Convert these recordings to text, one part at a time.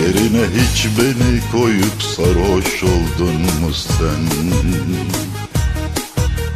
Yerine hiç beni koyup sarhoş oldun mu sen?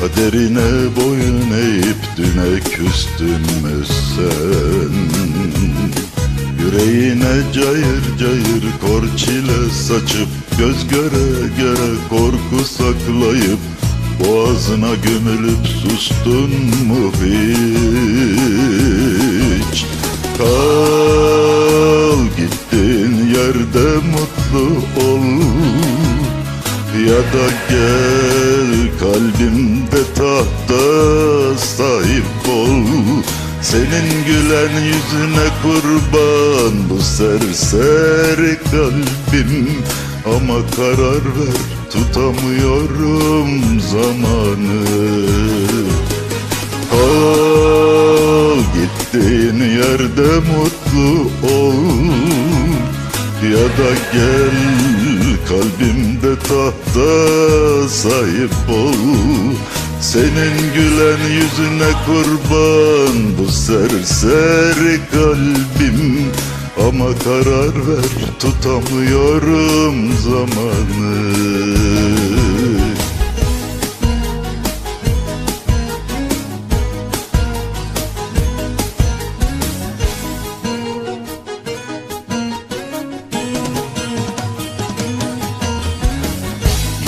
Kaderine boyun eğip düne küstün mü sen? Yüreğine cayır cayır kor çile saçıp Göz göre göre korku saklayıp Boğazına gömülüp sustun mu hiç ol Ya da gel kalbimde tahta sahip ol. Senin gülen yüzüne kurban bu serseri kalbim. Ama karar ver tutamıyorum zamanı. Kal gittiğin yerde mutlu Ya da gel kalbimde tahta sahip ol. Senin gülen yüzüne kurban bu serseri kalbim. Ama karar ver tutamıyorum zamanı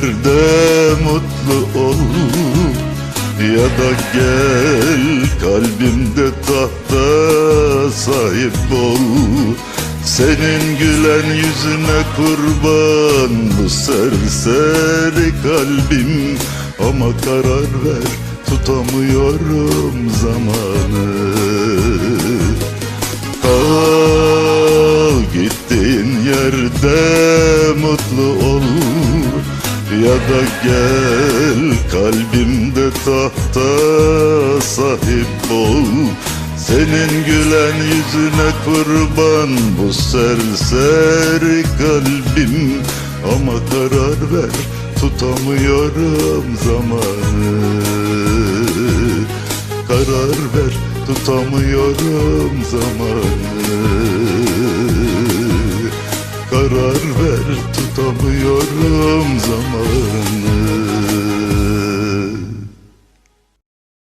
yerde mutlu ol Ya da gel kalbimde tahta sahip ol. Senin gülen yüzüne kurban bu serseri kalbim. Ama karar ver tutamıyorum zamanı Ya da gel kalbimde tahta sahip ol. Senin gülen yüzüne kurban bu serseri kalbim. Ama karar ver tutamıyorum zamanı. Karar ver tutamıyorum zamanı. Karar ver tutamıyorum zamanı